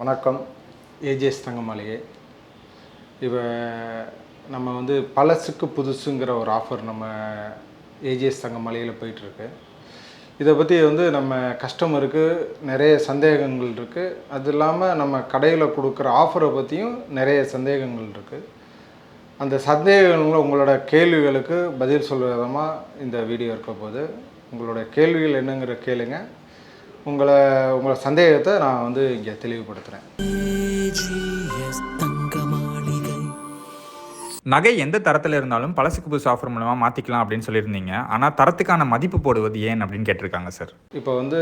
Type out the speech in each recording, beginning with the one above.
வணக்கம். ஏஜேஸ் தங்கமலையே இப்போ நம்ம வந்து பழசுக்கு புதுசுங்கிற ஒரு ஆஃபர் நம்ம ஏஜேஸ் தங்கமலையில் போயிட்டுருக்கு. இதை பற்றி வந்து நம்ம கஸ்டமருக்கு நிறைய சந்தேகங்கள் இருக்குது அது இல்லாமல் நம்ம கடையில் கொடுக்குற ஆஃபரை பற்றியும் நிறைய சந்தேகங்கள் இருக்குது அந்த சந்தேகங்களில் உங்களோட கேள்விகளுக்கு பதில் சொல்கிற விதமாக இந்த வீடியோ இருக்க போது உங்களோட கேள்விகள் என்னங்கிற கேளுங்க. உங்களை உங்களோட சந்தேகத்தை நான் வந்து இங்கே தெளிவுபடுத்துகிறேன் நகை எந்த தரத்தில் இருந்தாலும் பழசுக்கு புதுசு ஆஃபர் மூலமாக மாற்றிக்கலாம் அப்படின்னு சொல்லியிருந்தீங்க. ஆனால் தரத்துக்கான மதிப்பு போடுவது ஏன் அப்படின்னு கேட்டிருக்காங்க சார் இப்போ வந்து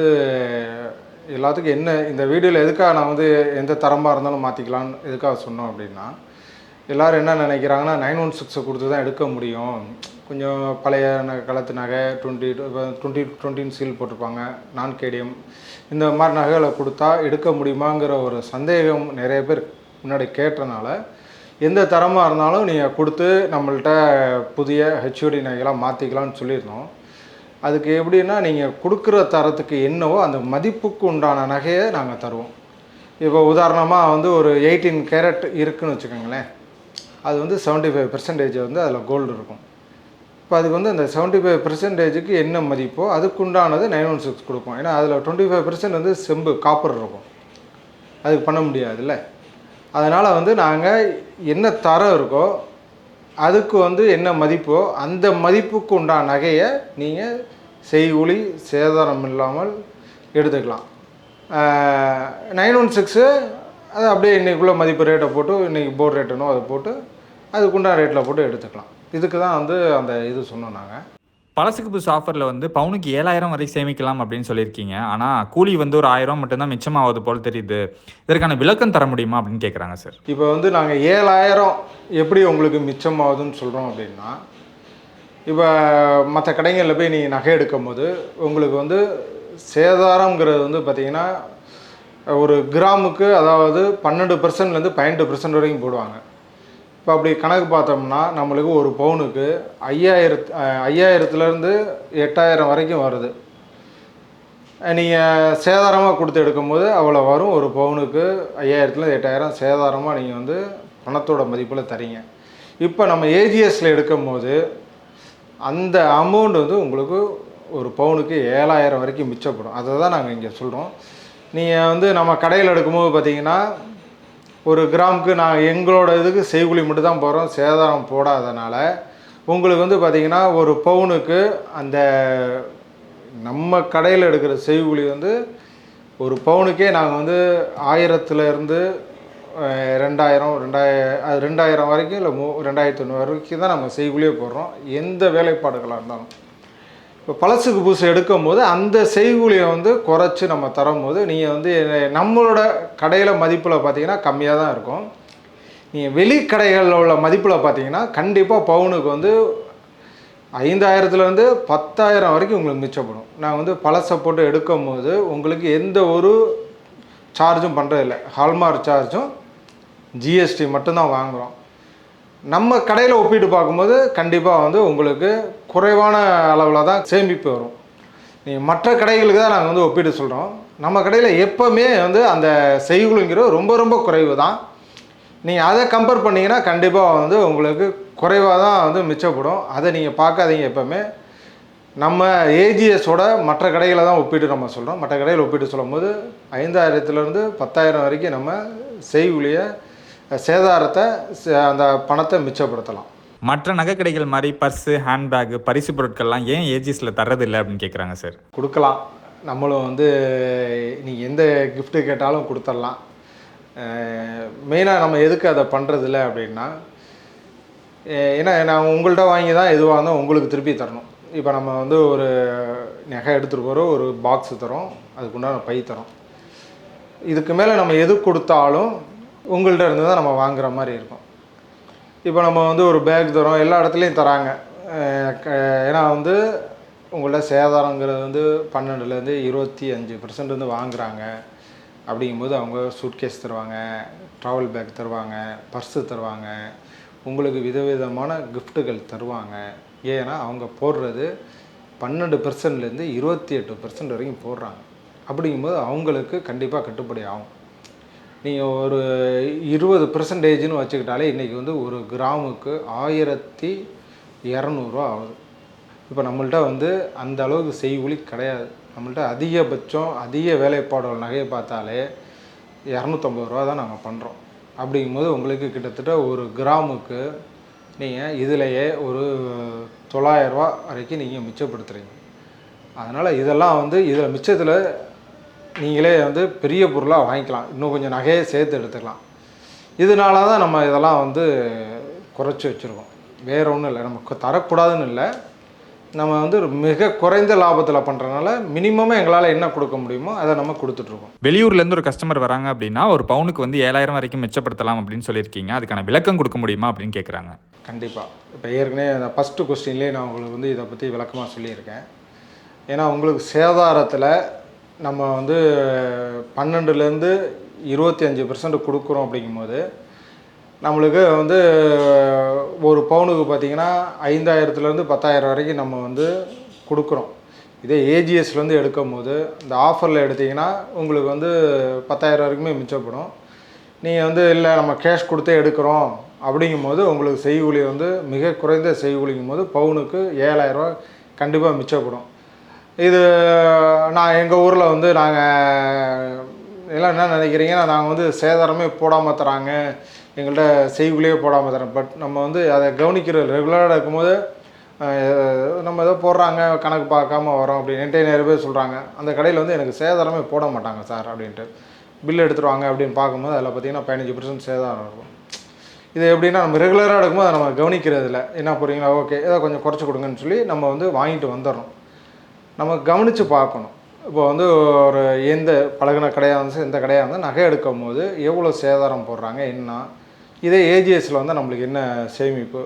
எல்லாத்துக்கும் என்ன இந்த வீடியோவில் எதுக்காக நான் வந்து எந்த தரமாக இருந்தாலும் மாற்றிக்கலான்னு எதுக்காக சொன்னோம் அப்படின்னா எல்லோரும் என்ன நினைக்கிறாங்கன்னா நைன் ஒன் சிக்ஸை கொடுத்து தான் எடுக்க முடியும். கொஞ்சம் பழைய ந- காலத்து நகை டுவெண்ட்டி டுவெண்ட்டி டுவெண்ட்டின்னு சீல் போட்டிருப்பாங்க நான் கேடிஎம் இந்த மாதிரி நகைகளை கொடுத்தா எடுக்க முடியுமாங்கிற ஒரு சந்தேகம் நிறைய பேர் முன்னாடி கேட்டனால எந்த தரமாக இருந்தாலும் நீங்கள் கொடுத்து நம்மள்ட்ட புதிய ஹெச்ஓடி நகைகளாக மாற்றிக்கலாம்னு சொல்லியிருந்தோம். அதுக்கு எப்படின்னா நீங்கள் கொடுக்குற தரத்துக்கு என்னவோ அந்த மதிப்புக்கு உண்டான நகையை நாங்கள் தருவோம். இப்போ உதாரணமாக வந்து ஒரு எயிட்டீன் கேரட் இருக்குன்னு வச்சுக்கோங்களேன். அது வந்து செவன்ட்டி ஃபைவ் பெர்சன்டேஜ் வந்து அதில் கோல்டு இருக்கும். இப்போ அதுக்கு வந்து அந்த செவன்ட்டி ஃபைவ் பெர்சன்டேஜுக்கு என்ன மதிப்போ அதுக்குண்டானது நைன் ஒன் சிக்ஸ் கொடுப்போம். ஏன்னா அதில் டுவெண்ட்டி ஃபைவ் பெர்சன்ட் வந்து செம்பு காப்பர் இருக்கும். அதுக்கு பண்ண முடியாதுல்ல. அதனால் வந்து நாங்கள் என்ன தரம் இருக்கோ அதுக்கு வந்து என்ன மதிப்போ அந்த மதிப்புக்கு உண்டான நகையை நீங்கள் செய்கூலி சேதாரம் இல்லாமல் எடுத்துக்கலாம். நைன் ஒன் சிக்ஸு அது அப்படியே இன்றைக்குள்ளே மதிப்பு ரேட்டை போட்டு இன்றைக்கி போர்டு ரேட்டுனோ அதை போட்டு அதுக்குண்டான ரேட்டில் போட்டு எடுத்துக்கலாம். இதுக்கு தான் வந்து அந்த இது சொன்னோம் நாங்கள் பழசுக்கு புதுசு ஆஃபரில் வந்து பவுனுக்கு ஏழாயிரம் வரை சேமிக்கலாம் அப்படின்னு சொல்லியிருக்கீங்க. ஆனால் கூலி வந்து ஒரு ஆயிரம் மட்டும்தான் மிச்சமாவது போல் தெரியுது. இதற்கான விளக்கம் தர முடியுமா அப்படின்னு கேட்குறாங்க சார். இப்போ வந்து நாங்கள் ஏழாயிரம் எப்படி உங்களுக்கு மிச்சமாகுதுன்னு சொல்கிறோம் அப்படின்னா இப்போ மற்ற கடைகளில் போய் நீங்கள் நகை எடுக்கும் போது உங்களுக்கு வந்து சேதாரங்கிறது வந்து பார்த்திங்கன்னா ஒரு கிராமுக்கு அதாவது பன்னெண்டு பர்சன்ட்லேருந்து பன்னெண்டு பர்சன்ட் வரைக்கும் போடுவாங்க. இப்போ அப்படி கணக்கு பார்த்தோம்னா நம்மளுக்கு ஒரு பவுனுக்கு ஐயாயிரத்து ஐயாயிரத்துலேருந்து எட்டாயிரம் வரைக்கும் வருது. நீங்கள் சேதாரமாக கொடுத்து எடுக்கும்போது அவ்வளோ வரும். ஒரு பவுனுக்கு ஐயாயிரத்துலேருந்து எட்டாயிரம் சேதாரமாக நீங்கள் வந்து பணத்தோட மதிப்பில் தரீங்க. இப்போ நம்ம ஏஜிஎஸில் எடுக்கும்போது அந்த அமௌண்ட் வந்து உங்களுக்கு ஒரு பவுனுக்கு ஏழாயிரம் வரைக்கும் மிச்சப்படும். அதை தான் நாங்கள் இங்கே சொல்கிறோம் நீங்கள் வந்து நம்ம கடையில் எடுக்கும்போது பார்த்தீங்கன்னா ஒரு கிராமுக்கு நான் எங்களோட இதுக்கு செய்கூலி மட்டும் தான் போகிறோம் சேதாரம் போடாதனால. உங்களுக்கு வந்து பார்த்திங்கன்னா ஒரு பவுனுக்கு அந்த நம்ம கடையில் எடுக்கிற செய்கூலி வந்து ஒரு பவுனுக்கே நாங்கள் வந்து ஆயிரத்துலேருந்து ரெண்டாயிரம் ரெண்டாய அது ரெண்டாயிரம் வரைக்கும் இல்லை மூ ரெண்டாயிரத்தி ஒன்று வரைக்கும் தான் நம்ம செய்கூலியே போடுறோம். எந்த வேலைப்பாடுகளாக இருந்தாலும். இப்போ பழசுக்கு புதுசு எடுக்கும் போது அந்த செய்கூலியை வந்து குறைச்சி நம்ம தரும்போது நீங்கள் வந்து நம்மளோட கடையில் மதிப்பில் பார்த்தீங்கன்னா கம்மியாக தான் இருக்கும். நீங்கள் வெளி கடைகளில் உள்ள மதிப்பில் பார்த்தீங்கன்னா கண்டிப்பாக பவுனுக்கு வந்து ஐந்தாயிரத்துலேருந்து பத்தாயிரம் வரைக்கும் உங்களுக்கு மிச்சப்படும். நான் வந்து பழசை போட்டு எடுக்கும் போது உங்களுக்கு எந்த ஒரு சார்ஜும் பண்ணுறதில்ல ஹால்மார்க் சார்ஜும் ஜிஎஸ்டி மட்டும்தான் வாங்குகிறோம் நம்ம கடையில் ஒப்பிட்டு பார்க்கும்போது கண்டிப்பாக வந்து உங்களுக்கு குறைவான அளவில் தான் சேமிப்பு வரும். நீங்கள் மற்ற கடைகளுக்கு தான் நாங்கள் வந்து ஒப்பிட்டு சொல்கிறோம் நம்ம கடையில் எப்போவுமே வந்து அந்த செய்குலுங்கிறது ரொம்ப ரொம்ப குறைவு தான். நீங்கள் அதை கம்பேர் பண்ணிங்கன்னா கண்டிப்பாக வந்து உங்களுக்கு குறைவாக தான் வந்து மிச்சப்படும். அதை நீங்கள் பார்க்காதீங்க எப்போவுமே. நம்ம ஏஜிஎஸோட மற்ற கடைகளை தான் ஒப்பிட்டு நம்ம சொல்கிறோம் மற்ற கடையில் ஒப்பிட்டு சொல்லும்போது ஐந்தாயிரத்துலேருந்து பத்தாயிரம் வரைக்கும் நம்ம செய்குலியை சேதாரத்தை ச- அந்த பணத்தை மிச்சப்படுத்தலாம். மற்ற நகை கடைகள் மாதிரி பர்ஸு ஹேண்ட்பேக் பரிசு பொருட்கள்லாம் ஏன் ஏஜிஸில் தர்றதில்லை அப்படின்னு கேட்குறாங்க சார்? கொடுக்கலாம். நம்மளும் வந்து நீங்கள் எந்த gift கேட்டாலும் கொடுத்துடலாம் மெயினாக நம்ம எதுக்கு அதை பண்ணுறதில்ல அப்படின்னா ஏன்னா நான் உங்கள்கிட்ட வாங்கி தான் எதுவாக இருந்தால் உங்களுக்கு திருப்பி தரணும். இப்போ நம்ம வந்து ஒரு நகை எடுத்துகிட்டு போகிறோம் ஒரு பாக்ஸ் தரோம் அதுக்குண்டான பை தரோம். இதுக்கு மேலே நம்ம எது கொடுத்தாலும் உங்கள்கிட்ட இருந்து தான் நம்ம வாங்குற மாதிரி இருக்கும். இப்போ நம்ம வந்து ஒரு பேக் தரோம் எல்லா இடத்துலையும் தராங்க. க- ஏன்னா வந்து உங்கள்ட்ட சேதாரங்கிறது வந்து பன்னெண்டுலேருந்து இருபத்தி அஞ்சு பர்சன்ட் வந்து வாங்குறாங்க. அப்படிங்கும்போது அவங்க சூட்கேஸ் தருவாங்க ட்ராவல் பேக் தருவாங்க பர்ஸு தருவாங்க. உங்களுக்கு விதவிதமான கிஃப்ட்டுகள் தருவாங்க. ஏன்னா அவங்க போடுறது பன்னெண்டு பர்சன்ட்லேருந்து இருபத்தி எட்டு பர்சன்ட் வரைக்கும் போடுறாங்க. அப்படிங்கும்போது அவங்களுக்கு கண்டிப்பாக கட்டுப்படி ஆகும். நீங்கள் ஒரு இருபது பர்சன்டேஜ்னு வச்சுக்கிட்டாலே இன்றைக்கி வந்து ஒரு கிராமுக்கு ஆயிரத்தி இரநூறுவா ஆகுது. இப்போ நம்மள்ட்ட வந்து அந்த அளவுக்கு செய்கூலி கிடையாது. நம்மள்ட்ட அதிகபட்சம் அதிக வேலைப்பாடுகள் நகையை பார்த்தாலே இரநூத்தம்பது ரூபா தான் நாங்கள் பண்ணுறோம் அப்படிங்கும்போது உங்களுக்கு கிட்டத்தட்ட ஒரு கிராமுக்கு நீங்கள் இதிலையே ஒரு தொள்ளாயிரரூவா வரைக்கும் நீங்கள் மிச்சப்படுத்துகிறீங்க அதனால் இதெல்லாம் வந்து இதில் மிச்சத்தில் நீங்களே வந்து பெரிய பொருளாக வாங்கிக்கலாம். இன்னும் கொஞ்சம் நகையை சேர்த்து எடுத்துக்கலாம். இதனால தான் நம்ம இதெல்லாம் வந்து குறைச்சி வச்சுருக்கோம். வேறு ஒன்றும் இல்லை. நமக்கு தரக்கூடாதுன்னு இல்லை. நம்ம வந்து மிக குறைந்த லாபத்தில் பண்ணுறதுனால மினிமமாக எங்களால் என்ன கொடுக்க முடியுமோ அதை நம்ம கொடுத்துட்ருக்கோம் வெளியூர்ல இருந்து ஒரு கஸ்டமர் வராங்க அப்படின்னா ஒரு பவுனுக்கு வந்து ஏழாயிரம் வரைக்கும் மிச்சப்படுத்தலாம் அப்படின்னு சொல்லியிருக்கீங்க. அதுக்கான விளக்கம் கொடுக்க முடியுமா அப்படின்னு கேட்குறாங்க கண்டிப்பாக இப்போ ஏற்கனவே அந்த ஃபஸ்ட்டு கொஸ்டின்லேயே நான் உங்களுக்கு வந்து இதை பற்றி விளக்கமாக சொல்லியிருக்கேன். ஏன்னா உங்களுக்கு சேதாரத்தில் நம்ம வந்து பன்னெண்டுலேருந்து இருபத்தி அஞ்சு பெர்சன்ட் கொடுக்குறோம் அப்படிங்கும்போது நம்மளுக்கு வந்து ஒரு பவுனுக்கு பார்த்தீங்கன்னா ஐந்தாயிரத்துலேருந்து பத்தாயிரம் வரைக்கும் நம்ம வந்து கொடுக்குறோம். இதே ஏஜிஎஸ்லேருந்து எடுக்கும் போது இந்த ஆஃபரில் எடுத்திங்கன்னா உங்களுக்கு வந்து பத்தாயிரம் வரைக்குமே மிச்சப்படும். நீங்கள் வந்து இல்லை நம்ம கேஷ் கொடுத்தே எடுக்கிறோம் அப்படிங்கும்போது உங்களுக்கு செய்கூலி வந்து மிக குறைந்த செய்கூலிங்கும் போது பவுனுக்கு ஏழாயிரரூவா கண்டிப்பாக மிச்சப்படும். இது நான் எங்கள் ஊரில் வந்து நாங்கள் எல்லாம் என்ன நினைக்கிறீங்கன்னா நாங்கள் வந்து சேதாரமே போடாமல் தராங்க. எங்கள்கிட்ட செய்கூலியே போடாமல் தரோம் பட் நம்ம வந்து அதை கவனிக்கிற ரெகுலராக இருக்கும்போது நம்ம ஏதோ போடுறாங்க கணக்கு பார்க்காம வரோம் அப்படின்ட்டு நிறைய பேர் சொல்கிறாங்க அந்த கடையில் வந்து எனக்கு சேதாரமே போட மாட்டாங்க சார் அப்படின்ட்டு. பில் எடுத்துருவாங்க அப்படின்னு பார்க்கும்போது அதில் பார்த்தீங்கன்னா பதினஞ்சு பர்சன்ட் சேதாரம் இருக்கும். இது எப்படின்னா நம்ம ரெகுலராக எடுக்கும்போது அதை நம்ம கவனிக்கிறது இல்லை. என்ன போகிறீங்களா ஓகே. ஏதோ கொஞ்சம் குறைச்சி கொடுங்கன்னு சொல்லி நம்ம வந்து வாங்கிட்டு வந்துடுறோம். நம்ம கவனித்து பார்க்கணும். இப்போ வந்து ஒரு எந்த பழகின கடையாக இருந்தாலும் எந்த கடையாக இருந்தால் நகை எடுக்கும் போது எவ்வளோ சேதாரம் போடுறாங்க என்ன? இதே ஏஜிஎஸில் வந்து நம்மளுக்கு என்ன சேமிப்பு?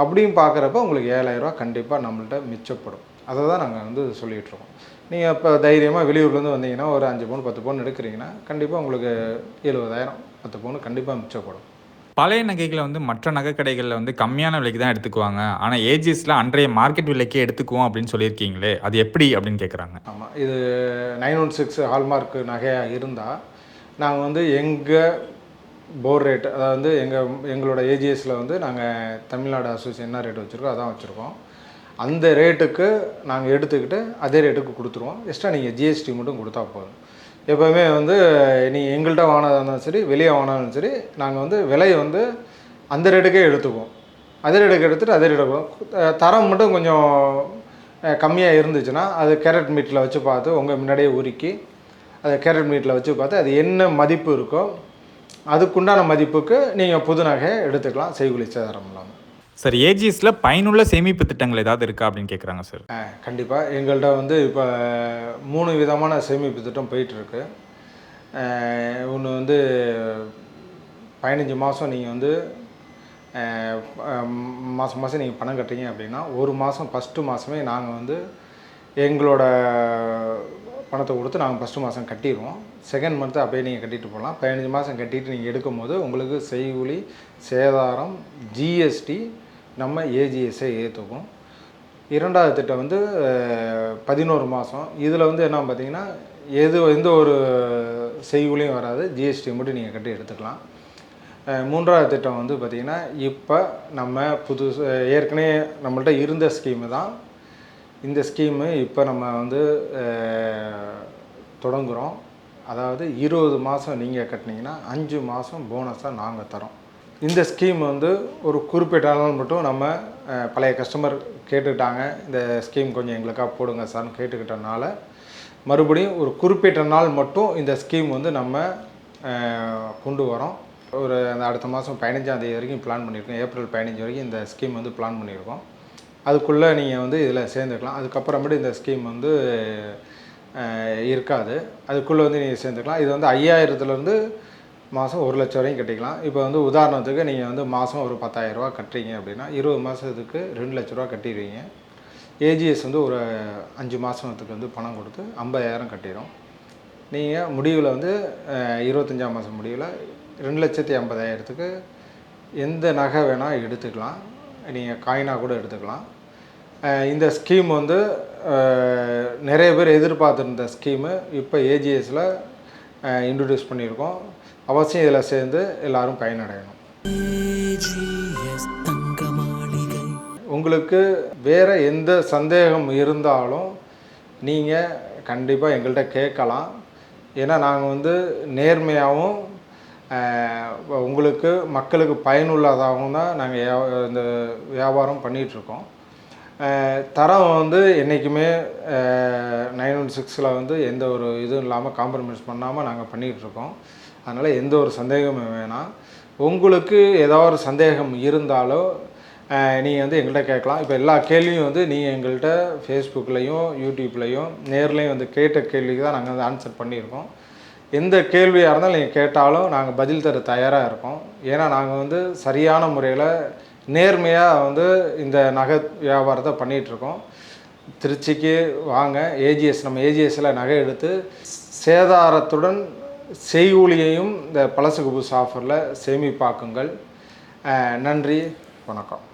அப்படின்னு பார்க்குறப்ப உங்களுக்கு ஏழாயிரரூவா கண்டிப்பாக நம்மள்ட்ட மிச்சப்படும். அதை தான் நாங்கள் வந்து சொல்லிகிட்ருக்கோம் நீங்கள் இப்போ தைரியமாக வெளியூர்லேருந்து வந்தீங்கன்னா ஒரு அஞ்சு பவுன் பத்து பவுன் எடுக்கிறீங்கன்னா கண்டிப்பாக உங்களுக்கு எழுபதாயிரம் பத்து பவுன் கண்டிப்பாக மிச்சப்படும். பழைய நகைகளை வந்து மற்ற நகை கடைகளில் வந்து கம்மியான விலைக்கு தான் எடுத்துக்குவாங்க. ஆனால் ஏஜிஎஸில் அன்றைய மார்க்கெட் விலைக்கே எடுத்துக்குவோம் அப்படின்னு சொல்லியிருக்கீங்களே அது எப்படி அப்படின்னு கேட்குறாங்க ஆமாம் இது நைன் ஒன் சிக்ஸ் ஹால்மார்க் நகையாக இருந்தால் நாங்கள் வந்து எங்கள் போர் ரேட் அதாவது வந்து எங்கள் எங்களோட ஏஜிஎஸில் வந்து நாங்கள் தமிழ்நாடு அசோசியேஷன் என்ன ரேட் வச்சுருக்கோம் அதான் வச்சுருக்கோம். அந்த ரேட்டுக்கு நாங்கள் எடுத்துக்கிட்டு அதே ரேட்டுக்கு கொடுத்துருவோம். எக்ஸ்ட்ரா நீங்கள் ஜிஎஸ்டி மட்டும் கொடுத்தா போதும். எப்போவுமே வந்து நீங்கள் எங்கள்கிட்ட வாங்கினதாக இருந்தாலும் சரி வெளியே வாங்கினாலும் சரி நாங்கள் வந்து விலையை வந்து அந்த ரேட்டுக்கே எடுத்துக்குவோம். அதே ரேட்டுக்கு எடுத்துகிட்டு அதே ரேட்டுக்கு தரம் மட்டும் கொஞ்சம் கம்மியாக இருந்துச்சுன்னா அது கேரட் மீட்டில் வச்சு பார்த்து உங்கள் முன்னாடியே உருக்கி அதை கேரட் மீட்டில் வச்சு பார்த்து அது என்ன மதிப்பு இருக்கோ அதுக்குண்டான மதிப்புக்கு நீங்கள் புது நகையை எடுத்துக்கலாம். செய்குலி சேதாரம் இல்லாமல் சார் ஏஜிஎஸ்ல பயனுள்ள சேமிப்பு திட்டங்கள் ஏதாவது இருக்கா அப்படின்னு கேட்குறாங்க சார். கண்டிப்பாக எங்கள்கிட்ட வந்து இப்போ மூணு விதமான சேமிப்பு திட்டம் போயிட்டுருக்கு. ஒன்று வந்து பதினஞ்சு மாதம் நீங்கள் வந்து மாதம் மாதம் நீங்கள் பணம் கட்டுறீங்க அப்படின்னா ஒரு மாதம் ஃபஸ்ட்டு மாதமே நாங்கள் வந்து எங்களோட பணத்தை கொடுத்து நாங்கள் ஃபஸ்ட்டு மாதம் கட்டிடுவோம். செகண்ட் மந்த்து அப்படியே நீங்கள் கட்டிட்டு போகலாம் பதினஞ்சு மாதம் கட்டிட்டு நீங்கள் எடுக்கும்போது உங்களுக்கு செய்கூலி சேதாரம் ஜிஎஸ்டி நம்ம ஏஜிஎஸ்ஸை ஏற்றுக்கும் இரண்டாவது திட்டம் வந்து பதினோரு மாதம் இதில் வந்து என்ன பார்த்தீங்கன்னா எது எந்த ஒரு செய்கூலியும் வராது. ஜிஎஸ்டி மட்டும் நீங்கள் கட்டி எடுத்துக்கலாம். மூன்றாவது திட்டம் வந்து பார்த்திங்கன்னா இப்போ நம்ம புது ஏற்கனவே நம்மள்ட்ட இருந்த ஸ்கீமு தான். இந்த ஸ்கீமு இப்போ நம்ம வந்து தொடங்குகிறோம் அதாவது இருபது மாதம் நீங்கள் கட்டினீங்கன்னா அஞ்சு மாதம் போனஸாக நாங்கள் தரோம். இந்த ஸ்கீம் வந்து ஒரு குறிப்பிட்ட நாள் மட்டும் நம்ம பழைய கஸ்டமர் கேட்டுக்கிட்டாங்க. இந்த ஸ்கீம் கொஞ்சம் எங்களுக்காக போடுங்க சார்னு கேட்டுக்கிட்டனால மறுபடியும் ஒரு குறிப்பிட்ட நாள் மட்டும் இந்த ஸ்கீம் வந்து நம்ம கொண்டு வரோம். ஒரு அந்த அடுத்த மாதம் பதினஞ்சாம் தேதி வரைக்கும் பிளான் பண்ணியிருக்கோம். ஏப்ரல் பதினஞ்சு வரைக்கும் இந்த ஸ்கீம் வந்து பிளான் பண்ணியிருக்கோம். அதுக்குள்ளே நீங்கள் வந்து இதில் சேர்ந்துக்கலாம். அதுக்கப்புறமேட்டு இந்த ஸ்கீம் வந்து இருக்காது. அதுக்குள்ளே வந்து நீங்கள் சேர்ந்துக்கலாம். இது வந்து ஐயாயிரத்துலேருந்து மாதம் ஒரு லட்சம் வரையும் கட்டிக்கலாம். இப்போ வந்து உதாரணத்துக்கு நீங்கள் வந்து மாதம் ஒரு பத்தாயிரரூவா கட்டுறீங்க அப்படின்னா இருபது மாதத்துக்கு ரெண்டு லட்ச ரூபா கட்டிடுவீங்க. ஏஜிஎஸ் வந்து ஒரு அஞ்சு மாதத்துக்கு வந்து பணம் கொடுத்து ஐம்பதாயிரம் கட்டிடும் நீங்கள் முடிவில் வந்து இருபத்தஞ்சாம் மாதம் முடிவில் ரெண்டு லட்சத்தி ஐம்பதாயிரத்துக்கு எந்த நகை வேணால் எடுத்துக்கலாம். நீங்கள் காயினாக கூட எடுத்துக்கலாம். இந்த ஸ்கீம் வந்து நிறைய பேர் எதிர்பார்த்துருந்த ஸ்கீமு இப்போ ஏஜிஎஸில் இன்ட்ரடியூஸ் பண்ணியிருக்கோம். அவசியம் இதில் சேர்ந்து எல்லாரும் பயனடையணும். உங்களுக்கு வேறு எந்த சந்தேகம் இருந்தாலும் நீங்கள் கண்டிப்பாக எங்கள்கிட்ட கேட்கலாம். ஏன்னா நாங்கள் வந்து நேர்மையாகவும் உங்களுக்கு மக்களுக்கு பயனுள்ளதாகவும் தான் நாங்கள் இந்த வியாபாரம் பண்ணிகிட்ருக்கோம். தரம் வந்து என்றைக்குமே நைன் ஒன் சிக்ஸில் வந்து எந்த ஒரு இதுவும் இல்லாமல் காம்ப்ரமைஸ் பண்ணாமல் நாங்கள் பண்ணிகிட்ருக்கோம். அதனால் எந்த ஒரு சந்தேகமும் வேணாம். உங்களுக்கு ஏதாவது ஒரு சந்தேகம் இருந்தாலோ நீங்கள் வந்து எங்கள்கிட்ட கேட்கலாம். இப்போ எல்லா கேள்வியும் வந்து நீங்கள் எங்கள்கிட்ட ஃபேஸ்புக்லேயும் யூடியூப்லேயும் நேர்லேயும் வந்து கேட்ட கேள்விக்கு தான் நாங்கள் வந்து ஆன்சர் பண்ணியிருக்கோம். எந்த கேள்வியாக இருந்தாலும் நீங்கள் கேட்டாலும் நாங்கள் பதில் தர தயாராக இருக்கோம். ஏன்னா நாங்கள் வந்து சரியான முறையில் நேர்மையாக வந்து இந்த நகை வியாபாரத்தை பண்ணிகிட்ருக்கோம் திருச்சிக்கு வாங்க. ஏஜிஎஸ் நம்ம ஏஜிஎஸ்ஸில் நகை எடுத்து சேதாரத்துடன் செய்கூலியையும் இந்த பழசுக்கு சாஃபரில் ஆஃபரில் சேமிப்பாக்குங்கள். நன்றி வணக்கம்.